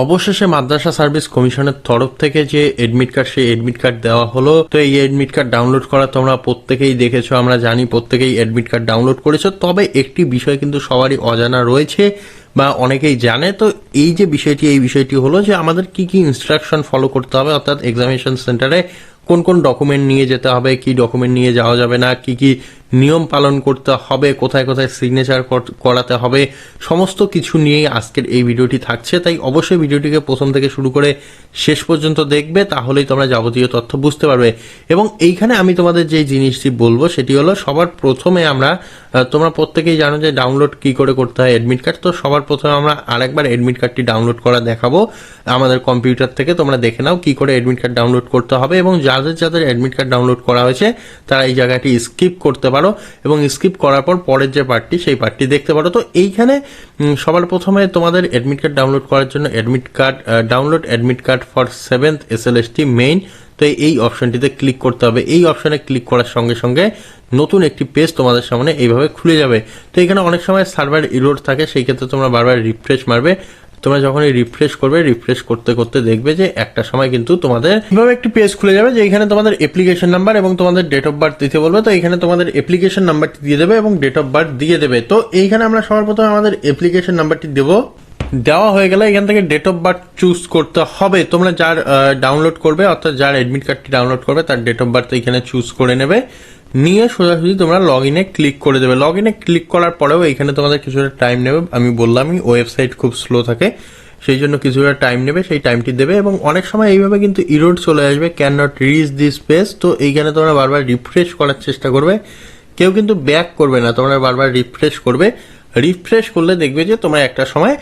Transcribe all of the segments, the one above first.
অবশেষে মাদ্রাসা সার্ভিস কমিশনের তরফ থেকে যে এডমিট কার্ড সেই এডমিট কার্ড দেওয়া হলো। তো এই এডমিট কার্ড ডাউনলোড করা তোমরা প্রত্যেকেই দেখেছ, আমরা জানি প্রত্যেকেই এডমিট কার্ড ডাউনলোড করেছ। তবে একটি বিষয় কিন্তু সবারই অজানা রয়েছে বা অনেকেই জানে। তো এই যে বিষয়টি, এই বিষয়টি হলো যে আমাদের কি কি ইনস্ট্রাকশন ফলো করতে হবে অর্থাৎ এক্সামিনেশন সেন্টারে কোন কোন ডকুমেন্ট নিয়ে যেতে হবে, কি ডকুমেন্ট নিয়ে যাওয়া যাবে না, কি কি নিয়ম পালন করতে হবে, কোথায় কোথায় সিগনেচার করাতে হবে, সমস্ত কিছু নিয়েই আজকের এই ভিডিওটি থাকছে। তাই অবশ্যই ভিডিওটিকে প্রথম থেকে শুরু করে শেষ পর্যন্ত দেখবে, তাহলেই তোমরা যাবতীয় তথ্য বুঝতে পারবে। এবং এইখানে আমি তোমাদের যে জিনিসটি বলব, সেটি হলো সবার প্রথমে আমরা তোমরা প্রত্যেকেই জানো যে ডাউনলোড কি করে করতে হয় অ্যাডমিট কার্ড তো সবার প্রথমে আমরা আরেকবার অ্যাডমিট কার্ডটি ডাউনলোড করা দেখাবো। আমাদের কম্পিউটার থেকে তোমরা দেখে নাও কি করে অ্যাডমিট কার্ড ডাউনলোড করতে হবে এবং যাদের যাদের অ্যাডমিট কার্ড ডাউনলোড করা হয়েছে, তারা এই জায়গাটি স্কিপ করতে পারো এবং স্কিপ করার পর পরের যে পার্টটি সেই পার্টটি দেখতে পারো। তো এইখানে সবার প্রথমে তোমাদের অ্যাডমিট কার্ড ডাউনলোড করার জন্য admit card download admit card for seventh S L S T main তো এই অপশনটিতে ক্লিক করতে হবে। এই অপশনে ক্লিক করার সঙ্গে সঙ্গে নতুন একটি পেজ তোমাদের সামনে এইভাবে খুলে যাবে। তো এখানে অনেক সময় সার্ভার ইরোড থাকে, সেই ক্ষেত্রে তোমরা বারবার রিফ্রেশ মারবে। তোমরা যখন এই রিফ্রেশ করবে রিফ্রেশ করতে করতে দেখবে যে একটা সময় কিন্তু তোমাদের এভাবে একটি পেজ খুলে যাবে, যে এখানে তোমাদের অ্যাপ্লিকেশন নাম্বার এবং তোমাদের ডেট অফ বার্থ দিতে বলবে, তো এখানে তোমাদের অ্যাপ্লিকেশন নাম্বারটি দিয়ে দেবে এবং ডেট অফ বার্থ দিয়ে দেবে। তো এইখানে আমরা সবার প্রথমে আমাদের অ্যাপ্লিকেশন নাম্বারটি দেবো। দেওয়া হয়ে গেলে এখান থেকে ডেট অফ বার্থ চুজ করতে হবে। তোমরা যার ডাউনলোড করবে, অর্থাৎ যার অ্যাডমিট কার্ডটি ডাউনলোড করবে, তার ডেট অফ বার্থ এখানে চুজ করে নেবে। নিয়ে সোজাসুজি তোমরা লগ ইনে ক্লিক করে দেবে। লগ ইনে ক্লিক করার পরেও এখানে তোমাদের কিছুটা টাইম নেবে। আমি বললামই ওয়েবসাইট খুব স্লো থাকে, সেই জন্য কিছুটা টাইম নেবে, সেই টাইমটি দেবে এবং অনেক সময় এইভাবে কিন্তু ইরোড চলে আসবে can not reach this page তো এইখানে তোমরা বারবার রিফ্রেশ করার চেষ্টা করবে। কেউ কিন্তু ব্যাক করবে না, তোমরা বারবার রিফ্রেশ করবে। রিফ্রেশ করলে দেখবে যে তোমরা একটা সময়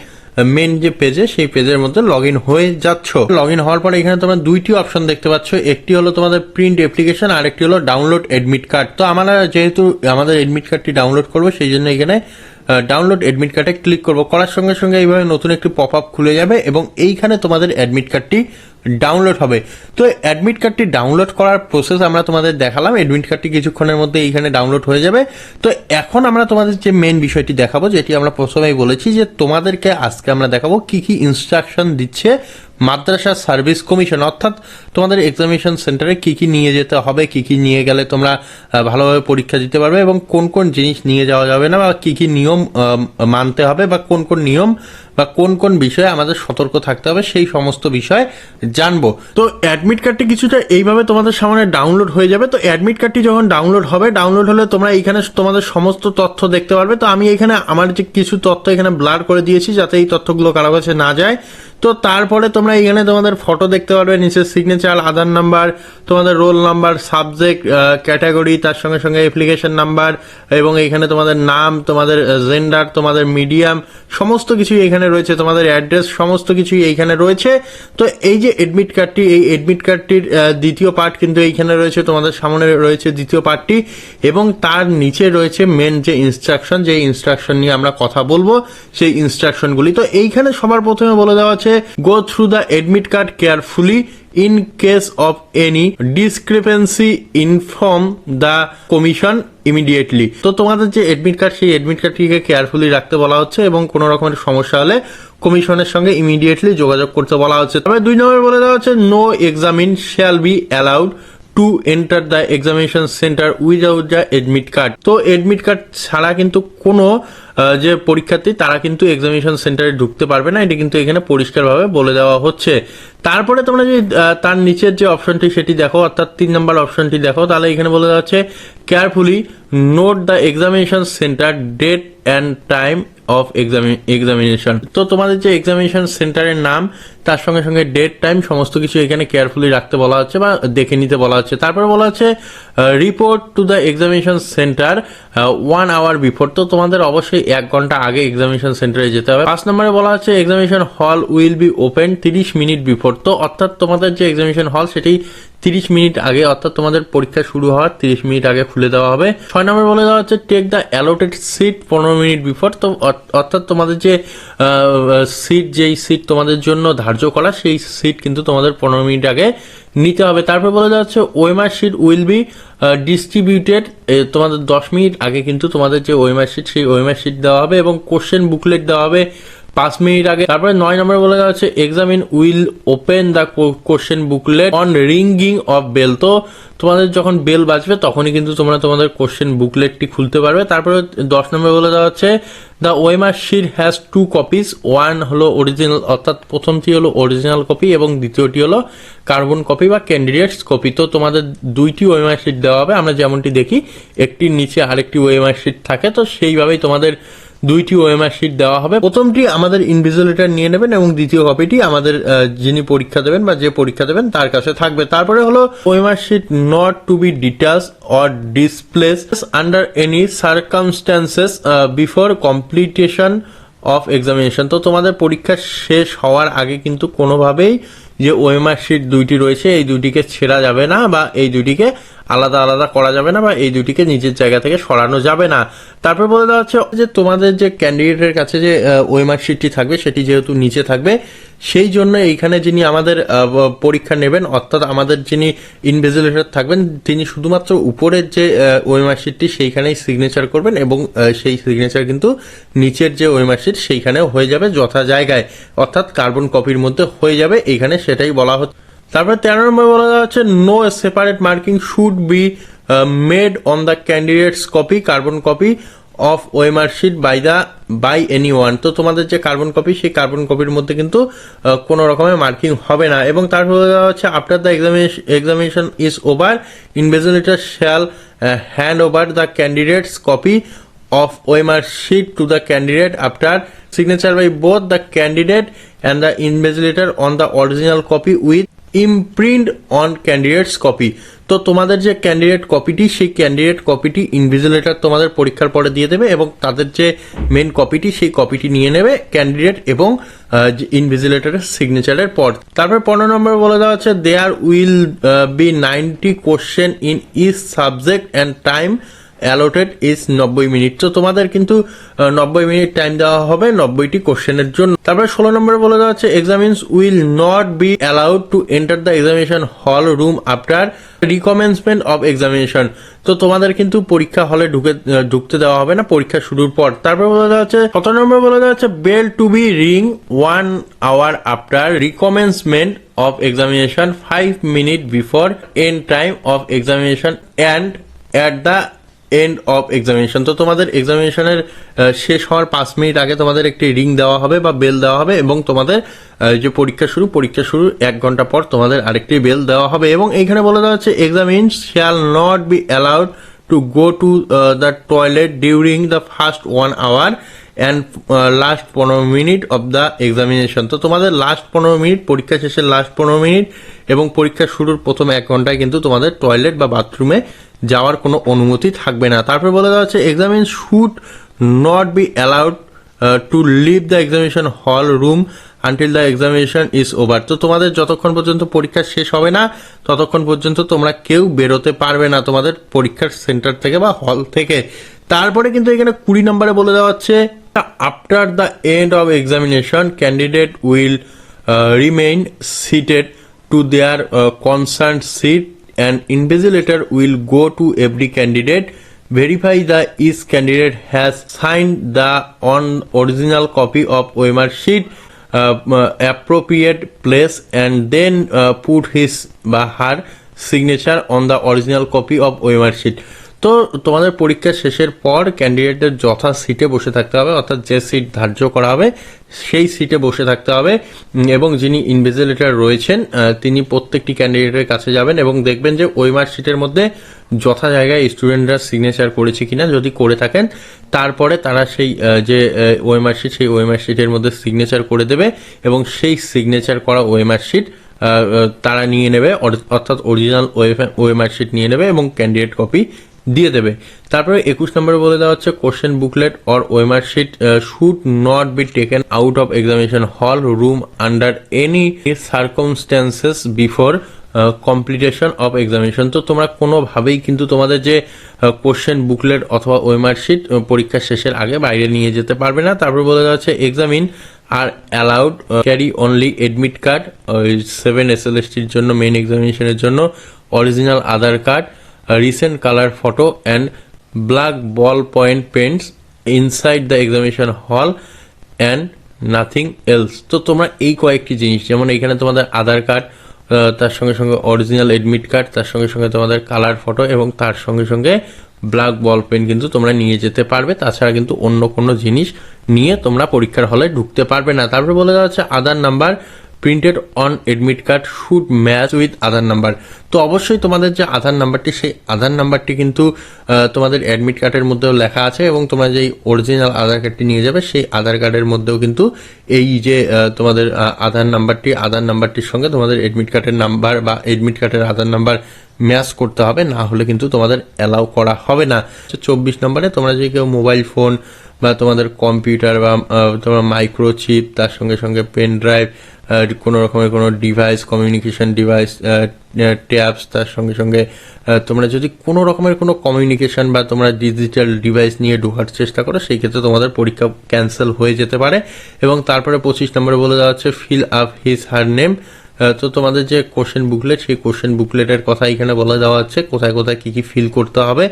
মেন যে পেজে সেই পেজের মধ্যে লগ ইন হয়ে যাচ্ছ। লগ ইন হওয়ার পরে এখানে তোমরা দুইটি অপশন দেখতে পাচ্ছ। একটি হলো তোমাদের প্রিন্ট অ্যাপ্লিকেশন আর একটি হলো ডাউনলোড এডমিট কার্ড তো আমরা যেহেতু আমাদের এডমিট কার্ডটি ডাউনলোড করব, সেই জন্য এখানে ডাউনলোড এডমিট কার্ডে ক্লিক করব। করার সঙ্গে সঙ্গে এইভাবে নতুন একটি পপ আপ খুলে যাবে এবং এইখানে তোমাদের অ্যাডমিট কার্ডটি ডাউনলোড হবে। তো অ্যাডমিট কার্ডটি ডাউনলোড করার প্রসেস আমরা তোমাদের দেখালাম। অ্যাডমিট কার্ডটি কিছুক্ষণের মধ্যে এইখানে ডাউনলোড হয়ে যাবে। তো এখন আমরা তোমাদের যে মেন বিষয়টি দেখাবো, যেটি আমরা প্রথমেই বলেছি যে তোমাদেরকে আজকে আমরা দেখাবো কি কি ইনস্ট্রাকশন দিচ্ছে মাদ্রাসা সার্ভিস কমিশন, অর্থাৎ তোমাদের এক্সামিনেশন সেন্টারে কি কি নিয়ে যেতে হবে, কি কি নিয়ে গেলে তোমরা ভালোভাবে পরীক্ষা দিতে পারবে এবং কোন কোন জিনিস নিয়ে যাওয়া যাবে না বা কি কি নিয়ম মানতে হবে বা কোন কোন নিয়ম বা কোন কোন বিষয়ে আমাদের সতর্ক থাকতে হবে, সেই সমস্ত বিষয় জানব। তো অ্যাডমিট কার্ডটি কিছুটা এইভাবে তোমাদের সামনে ডাউনলোড হয়ে যাবে। তো অ্যাডমিট কার্ডটি যখন ডাউনলোড হবে ডাউনলোড হলে তোমরা এইখানে তোমাদের সমস্ত তথ্য দেখতে পারবে। তো আমি এখানে আমার যে কিছু তথ্য এখানে ব্লার করে দিয়েছি, যাতে এই তথ্যগুলো কারও কাছে না যায়। তো তারপরে তোমরা এখানে তোমাদের ফটো দেখতে পারবে নিচে সিগনেচার আধার নাম্বার তোমাদের রোল নাম্বার সাবজেক্ট ক্যাটাগরি তার সঙ্গে সঙ্গে অ্যাপ্লিকেশন নাম্বার এবং এখানে তোমাদের নাম, তোমাদের জেন্ডার তোমাদের মিডিয়াম সমস্ত কিছুই এখানে রয়েছে, তোমাদের অ্যাড্রেস সমস্ত কিছুই এইখানে রয়েছে। তো এই যে এডমিট কার্ডটি এই এডমিট কার্ডটির দ্বিতীয় পার্ট কিন্তু এইখানে রয়েছে, তোমাদের সামনে রয়েছে দ্বিতীয় পার্টটি এবং তার নিচে রয়েছে মেন যে ইনস্ট্রাকশন যে ইনস্ট্রাকশন নিয়ে আমরা কথা বলব, সেই ইনস্ট্রাকশনগুলি তো এইখানে সবার প্রথমে বলে দেওয়া আছে go through the admit card carefully in case of any discrepancy inform the commission immediately তো তোমাদের যে এডমিট কার্ড সেই এডমিট কার্ডটিকে কেয়ারফুলি রাখতে বলা হচ্ছে এবং কোনো রকমের সমস্যা হলে কমিশনের সঙ্গে ইমিডিয়েটলি যোগাযোগ করতে বলা হচ্ছে। তবে দুই নম্বর বলে দেওয়া হচ্ছে no examinee shall be allowed to enter the examination centre without the admit card তো এডমিট কার্ড ছাড়া কিন্তু কোনো যে পরীক্ষার্থী, তারা কিন্তু এক্সামিনেশন সেন্টারে ঢুকতে পারবে না। এটা কিন্তু এখানে পরিষ্কারভাবে বলে দেওয়া হচ্ছে। তারপরে তোমরা যদি তার নিচের যে অপশনটি সেটি দেখো, অর্থাৎ তিন নম্বর অপশনটি দেখো, তাহলে এখানে বলে দেওয়া হচ্ছে carefully note the examination centre date and time of examination তো তোমাদের যে এক্সামিনেশন সেন্টারের নাম তার সঙ্গে সঙ্গে ডেট টাইম সমস্ত কিছু এখানে কেয়ারফুলি রাখতে বলা হচ্ছে বা দেখে নিতে বলা হচ্ছে তারপরে বলা হচ্ছে report to the examination centre one hour before তো তোমাদের অবশ্যই এক ঘণ্টা আগে এক্সামিনেশন সেন্টারে যেতে হবে। পাঁচ নম্বরে বলা হচ্ছে examination hall will be open তিরিশ মিনিট বিফোর তো অর্থাৎ তোমাদের যে এক্সামিনেশন হল সেটি তিরিশ মিনিট আগে, অর্থাৎ তোমাদের পরীক্ষা শুরু হওয়ার তিরিশ মিনিট আগে খুলে দেওয়া হবে। ছয় নম্বর বলে দেওয়া হচ্ছে টেক দ্য অ্যালোটেড সিট পনেরো মিনিট বিফোর তো অর্থাৎ তোমাদের যে সিট যেই সিট তোমাদের জন্য ধার্য করা, সেই সিট কিন্তু তোমাদের পনেরো মিনিট আগে নিতে হবে। তারপর বলে যাচ্ছে ওয়েমার সিট উইল বি ডিস্ট্রিবিউটেড তোমাদের দশ মিনিট আগে কিন্তু তোমাদের যে ওয়েমার সিট সেই ওয়েমার সিট দেওয়া হবে এবং কোশ্চেন বুকলেট দেওয়া হবে। পাঁচ মিনিট আগে। তারপরে নয় নম্বর বলে দেওয়া হচ্ছে examinee will open the question booklet on ringing of bell তো তোমাদের যখন বেল বাজবে, তখনই কিন্তু তোমরা তোমাদের কোশ্চেন বুকলেটটি খুলতে পারবে। তারপরে দশ নম্বর বলে দেওয়া হচ্ছে the OMR sheet has two copies one হলো অরিজিনাল অর্থাৎ প্রথমটি হলো অরিজিনাল কপি এবং দ্বিতীয়টি হলো কার্বন কপি বা ক্যান্ডিডেটস কপি তো তোমাদের দুইটি ওয়েমার শিট দেওয়া হবে, আমরা যেমনটি দেখি, একটির নিচে আরেকটি ওয়েমার শিট থাকে। তো সেইভাবেই তোমাদের দুইটি ওএমআর শিট দেওয়া হবে। প্রথমটি আমাদের ইনভিজিলেটর নিয়ে নেবেন এবং দ্বিতীয় কপিটি আমাদের যিনি পরীক্ষা দেবেন বা যে পরীক্ষা দেবেন তার কাছে থাকবে। তারপরে হলো OMR sheet not to be detach or displace under any circumstances before completion of examination তো তোমাদের পরীক্ষা শেষ হওয়ার আগে কিন্তু কোনোভাবেই যে ওএমআর শিট দুইটি রয়েছে, এই দুইটিকে ছেঁড়া যাবে না বা এই দুইটিকে আলাদা আলাদা করা যাবে না বা এই দুটিকে নিজের জায়গা থেকে সরানো যাবে না। তারপর বলে দেওয়া হচ্ছে যে তোমাদের যে ক্যান্ডিডেটের কাছে যে ওএমআর শিটটি থাকবে, সেটি যেহেতু নিচে থাকবে, সেই জন্য এইখানে যিনি আমাদের পরীক্ষা নেবেন, অর্থাৎ আমাদের যিনি ইনভিজিলেটর থাকবেন, তিনি শুধুমাত্র উপরের যে ওএমআর শিটটি, সেইখানেই সিগনেচার করবেন এবং সেই সিগনেচার কিন্তু নিচের যে ওএমআর শিট, সেইখানেও হয়ে যাবে যথা জায়গায়। অর্থাৎ কার্বন কপির মধ্যে হয়ে যাবে এইখানে সেটাই বলা হচ্ছে। তারপরে তেরো নম্বর বলা হচ্ছে no separate marking should be made on the candidate's copy carbon copy of OMR sheet by the by any one তো তোমাদের যে কার্বন কপি সেই কার্বন কপির মধ্যে কিন্তু কোনো রকমের মার্কিং হবে না। এবং তারপরে দেওয়া হচ্ছে after the examination is over invigilator shall hand over the candidate's copy of OMR sheet to the candidate after signature by both the candidate and the invigilator on the original copy with imprint on candidate's copy তো তোমাদের যে candidate কপিটি সেই candidate কপিটি invigilator তোমাদের পরীক্ষার পরে দিয়ে দেবে এবং তাদের যে মেন কপিটি সেই কপিটি নিয়ে নেবে ক্যান্ডিডেট এবং ইনভিজিলেটরের সিগনেচারের পর। তারপর পনেরো নম্বর বলে দেওয়া হচ্ছে there will be ninety question in each subject and time allotted is নব্বই মিনিট তো তোমাদের কিন্তু নব্বই মিনিট টাইম দেওয়া হবে নব্বইটি কোশ্চেনের জন্য। তারপরে ষোলো নম্বরে বলে দেওয়া হচ্ছে examinees will not be allowed to enter the examination hall room after recommencement of examination তো তোমাদের কিন্তু পরীক্ষা হলে ঢুকে ঢুকতে দেওয়া হবে না, পরীক্ষা শুরুর পর। তারপর বলে দেওয়া হচ্ছে কত নম্বর বলে দেওয়া হচ্ছে bell to be ring one hour after recommencement of examination 5 minute before end time of examination and at the end of examination তো তোমাদের এক্সামিনেশনের শেষ হওয়ার পাঁচ মিনিট আগে তোমাদের একটি রিং দেওয়া হবে বা বেল দেওয়া হবে এবং তোমাদের যে পরীক্ষা শুরু পরীক্ষা শুরু এক ঘণ্টা পর তোমাদের আরেকটি বেল দেওয়া হবে এবং এইখানে বলে দেওয়া হচ্ছে examinee shall not be allowed to go to the toilet during the first one hour and last পনেরো মিনিট অফ দ্য এক্সামিনেশন তো তোমাদের লাস্ট পনেরো মিনিট পরীক্ষা শেষের লাস্ট পনেরো মিনিট এবং পরীক্ষা শুরুর প্রথম এক ঘন্টায় কিন্তু তোমাদের টয়লেট বা বাথরুমে যাওয়ার কোনো অনুমতি থাকবে না। তারপরে বলে দেওয়া হচ্ছে examinee should not be allowed to leave the examination hall room until the examination is over তো তোমাদের যতক্ষণ পর্যন্ত পরীক্ষা শেষ হবে না, ততক্ষণ পর্যন্ত তোমরা কেউ বেরোতে পারবে না তোমাদের পরীক্ষার সেন্টার থেকে বা হল থেকে। তারপরে কিন্তু এখানে কুড়ি নম্বরে বলে দেওয়া হচ্ছে after the end of examination candidate will remain seated to their concern concerned and invigilator will go to every candidate verify the each candidate has signed the on original copy of OMR sheet uh, uh, appropriate place and then uh, put his বা her signature on the original copy of OMR sheet তো তোমাদের পরীক্ষা শেষের পর ক্যান্ডিডেটদের যথা সিটে বসে থাকতে হবে অর্থাৎ যে সিট ধার্য করা হবে সেই সিটে বসে থাকতে হবে। এবং যিনি ইনভিজিলেটর রয়েছেন তিনি প্রত্যেকটি ক্যান্ডিডেটের কাছে যাবেন এবং দেখবেন যে ওই মার্কশিটের মধ্যে যথা জায়গায় স্টুডেন্টরা সিগনেচার করেছে কিনা যদি করে থাকেন তারপরে তারা সেই যে ওই মার্কশিট সেই ওই মার্কশিটের মধ্যে সিগনেচার করে দেবে এবং সেই সিগনেচার করা আহ, আহ, তারা নিয়ে নেবে। অর- অর্থাৎ অরিজিনাল ওয়েমার শিট নিয়ে নেবে এবং ক্যান্ডিডেট কপি দিয়ে দেবে। তারপরে একুশ নম্বরে বলে দেওয়া হচ্ছে question booklet or OMR sheet should not be taken out of examination hall room under any circumstances before completion of examination তো তোমরা কোনোভাবেই কিন্তু তোমাদের যে কোশ্চেন বুকলেট অথবা ওয়েমার শিট পরীক্ষা শেষের আগে বাইরে নিয়ে যেতে পারবে না। তারপরে বলে দেওয়া হচ্ছে examinee are allowed carry only admit card ওই সেভেন এস এল এসটির জন্য মেইন এক্সামিনেশনের জন্য original Aadhaar card recent colour photo and black ball point pens inside the examination hall and nothing else তো তোমরা এই কয়েকটি জিনিস, যেমন এখানে তোমাদের আধার কার্ড তার সঙ্গে সঙ্গে অরিজিনাল এডমিট কার্ড তার সঙ্গে সঙ্গে তোমাদের কালার ফটো এবং তার সঙ্গে সঙ্গে ব্ল্যাক বল পেন কিন্তু তোমরা নিয়ে যেতে পারবে। তাছাড়া কিন্তু অন্য কোনো জিনিস নিয়ে তোমরা পরীক্ষার হলে ঢুকতে পারবে না। তারপরে বলে দেওয়া হচ্ছে Aadhaar number printed on admit card should match with Aadhaar number তো অবশ্যই তোমাদের যে আধার নাম্বারটি, সেই আধার নাম্বারটি কিন্তু তোমাদের অ্যাডমিট কার্ডের মধ্যেও লেখা আছে এবং তোমরা যেই অরিজিনাল আধার কার্ডটি নিয়ে যাবে, সেই আধার কার্ডের মধ্যেও কিন্তু এই যে তোমাদের আধার নাম্বারটি, আধার নাম্বারটির সঙ্গে তোমাদের এডমিট কার্ডের নাম্বার বা এডমিট কার্ডের আধার নাম্বার ম্যাচ করতে হবে, না হলে কিন্তু তোমাদের অ্যালাউ করা হবে না। চব্বিশ নম্বরে তোমরা যে কেউ মোবাইল ফোন বা তোমাদের কম্পিউটার বা তোমার মাইক্রোচিপ তার সঙ্গে সঙ্গে পেন ড্রাইভ কোনো রকমের কোনো ডিভাইস কমিউনিকেশন ডিভাইস ট্যাবস তার সঙ্গে সঙ্গে তোমরা যদি কোনো রকমের কোনো কমিউনিকেশন বা তোমরা ডিজিটাল ডিভাইস নিয়ে ঢোকার চেষ্টা করো, সেই ক্ষেত্রে তোমাদের পরীক্ষা ক্যান্সেল হয়ে যেতে পারে। এবং তারপরে পঁচিশ নম্বরে বলে দেওয়া হচ্ছে fill up his her name তো তোমাদের যে কোশ্চেন বুকলেট সেই কোশ্চেন বুকলেটের কথা এখানে বলে দেওয়া হচ্ছে। কোথায় কোথায় কি কি ফিল করতে হবে?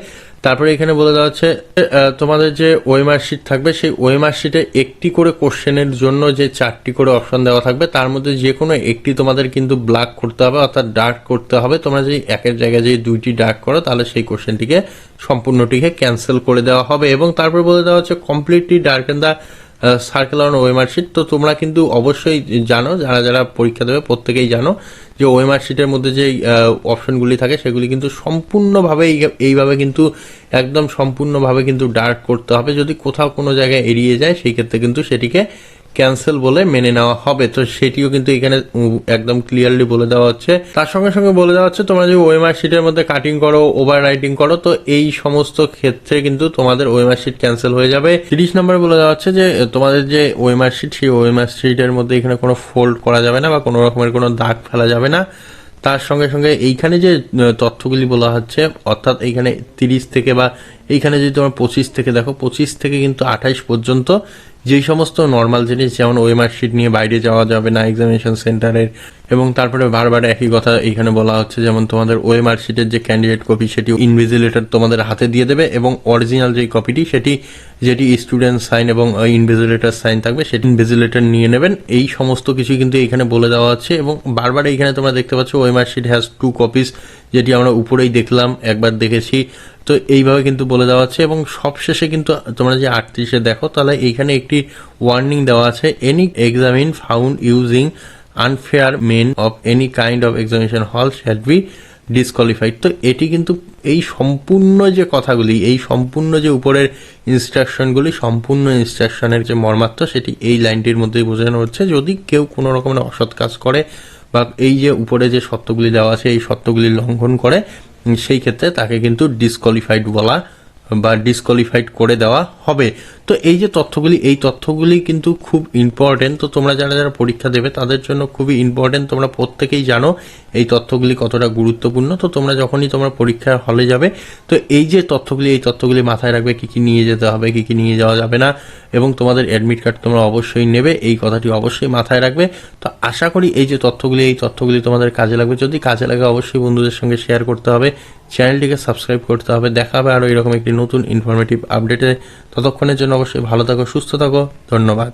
তারপরে এখানে বলে দেওয়া হচ্ছে তোমাদের যে ওয়েমার শিট থাকবে, সেই ওয়েমার শিটে একটি করে কোশ্চেনের জন্য যে চারটি করে অপশন দেওয়া থাকবে, তার মধ্যে যে কোনো একটি তোমাদের কিন্তু ব্ল্যাক করতে হবে, অর্থাৎ ডার্ক করতে হবে। তোমরা যদি একের জায়গায় যদি দুইটি ডার্ক করো, তাহলে সেই কোশ্চেনটিকে সম্পূর্ণটিকে ক্যান্সেল করে দেওয়া হবে। এবং তারপর বলে দেওয়া হচ্ছে completely darken the circle on sheet তো তোমরা কিন্তু অবশ্যই জানো, যারা যারা পরীক্ষা দেবে, প্রত্যেকেই জানো যে ওয়েমার শিটের মধ্যে যে অপশনগুলি থাকে, সেগুলি কিন্তু সম্পূর্ণভাবে এইভাবে কিন্তু, একদম সম্পূর্ণভাবে কিন্তু ডার্ক করতে হবে। যদি কোথাও কোনো জায়গায় এড়িয়ে যায়, সেই ক্ষেত্রে কিন্তু সেটিকে ক্যান্সেল বলে মেনে নেওয়া হবে। তো সেটিও কিন্তু এখানে একদম ক্লিয়ারলি বলে দেওয়া হচ্ছে। তার সঙ্গে সঙ্গে বলে দেওয়া হচ্ছে, তোমরা যদি ওয়েমার শিটের মধ্যে কাটিং করো ওভার রাইটিং করো, তো এই সমস্ত ক্ষেত্রে কিন্তু তোমাদের ওয়েমার শিট ক্যান্সেল হয়ে যাবে। তিরিশ নম্বরে বলে দেওয়া হচ্ছে যে, তোমাদের যে ওয়েমার শিট সেই ওয়েমার শিটের মধ্যে এখানে কোনো ফোল্ড করা যাবে না বা কোনো রকমের কোনো দাগ ফেলা যাবে না। তার সঙ্গে সঙ্গে এইখানে যে তথ্যগুলি বলা হচ্ছে, অর্থাৎ এইখানে তিরিশ থেকে বা এইখানে যদি তোমার পঁচিশ থেকে দেখো, পঁচিশ থেকে কিন্তু আঠাইশ পর্যন্ত যেই সমস্ত নর্মাল জিনিস, যেমন ওয়েমার শিট নিয়ে বাইরে যাওয়া যাবে না এক্সামিনেশন সেন্টারের এবং তারপরে বারবার একই কথা এখানে বলা হচ্ছে, যেমন তোমাদের ওয়েমার শিটের যে ক্যান্ডিডেট কপি সেটি ইনভিজিলেটর তোমাদের হাতে দিয়ে দেবে, এবং অরিজিনাল যে কপিটি সেটি, যেটি স্টুডেন্ট সাইন এবং ইনভিজিলেটর সাইন থাকবে, সেটি ইনভিজিলেটর নিয়ে নেবেন। এই সমস্ত কিছু কিন্তু এখানে বলে দেওয়া হচ্ছে এবং বারবার এখানে তোমরা দেখতে পাচ্ছ ওয়েমার শিট হ্যাজ টু কপিস যেটি আমরা উপরেই দেখলাম, একবার দেখেছি। তো এইভাবে কিন্তু বলে দেওয়া আছে এবং সবশেষে কিন্তু তোমরা যে আটত্রিশে দেখো, তাহলে এইখানে একটি ওয়ার্নিং দেওয়া আছে any examinee found using unfair means of any kind of examination hall shall be disqualified তো এটি কিন্তু এই সম্পূর্ণ যে কথাগুলি, এই সম্পূর্ণ যে উপরের ইনস্ট্রাকশনগুলি সম্পূর্ণ ইনস্ট্রাকশনের যে মর্মার্থ সেটি এই লাইনটির মধ্যেই বোঝানো হচ্ছে। যদি কেউ কোনো রকমের অসৎ কাজ করে বা এই যে উপরে যে সত্যগুলি দেওয়া আছে, এই সত্যগুলি লঙ্ঘন করে সেই ক্ষেত্রে তাকে কিন্তু ডিসকোয়ালিফাইড বলা বা ডিসকোয়ালিফাইড করে দেওয়া হবে। তো এই যে তথ্যগুলি, এই তথ্যগুলি কিন্তু খুব ইম্পর্টেন্ট তো তোমরা যারা যারা পরীক্ষা দেবে, তাদের জন্য খুবই ইম্পর্টেন্ট তোমরা প্রত্যেকেই জানো এই তথ্যগুলি কতটা গুরুত্বপূর্ণ। তো তোমরা যখনই তোমরা পরীক্ষার হলে যাবে, তো এই যে তথ্যগুলি, এই তথ্যগুলি মাথায় রাখবে কি কি নিয়ে যেতে হবে, কি কি নিয়ে যাওয়া যাবে না, এবং তোমাদের অ্যাডমিট কার্ড তোমরা অবশ্যই নেবে, এই কথাটি অবশ্যই মাথায় রাখবে। তো আশা করি এই যে তথ্যগুলি, এই তথ্যগুলি তোমাদের কাজে লাগবে। যদি কাজে লাগে, অবশ্যই বন্ধুদের সঙ্গে শেয়ার করতে হবে চ্যানেলটিকে সাবস্ক্রাইব করতে হবে। দেখা হবে আরও এরকম একটি নতুন ইনফরমেটিভ আপডেটে ততক্ষণের জন্য অবশ্যই ভালো থাকো সুস্থ থাকো ধন্যবাদ।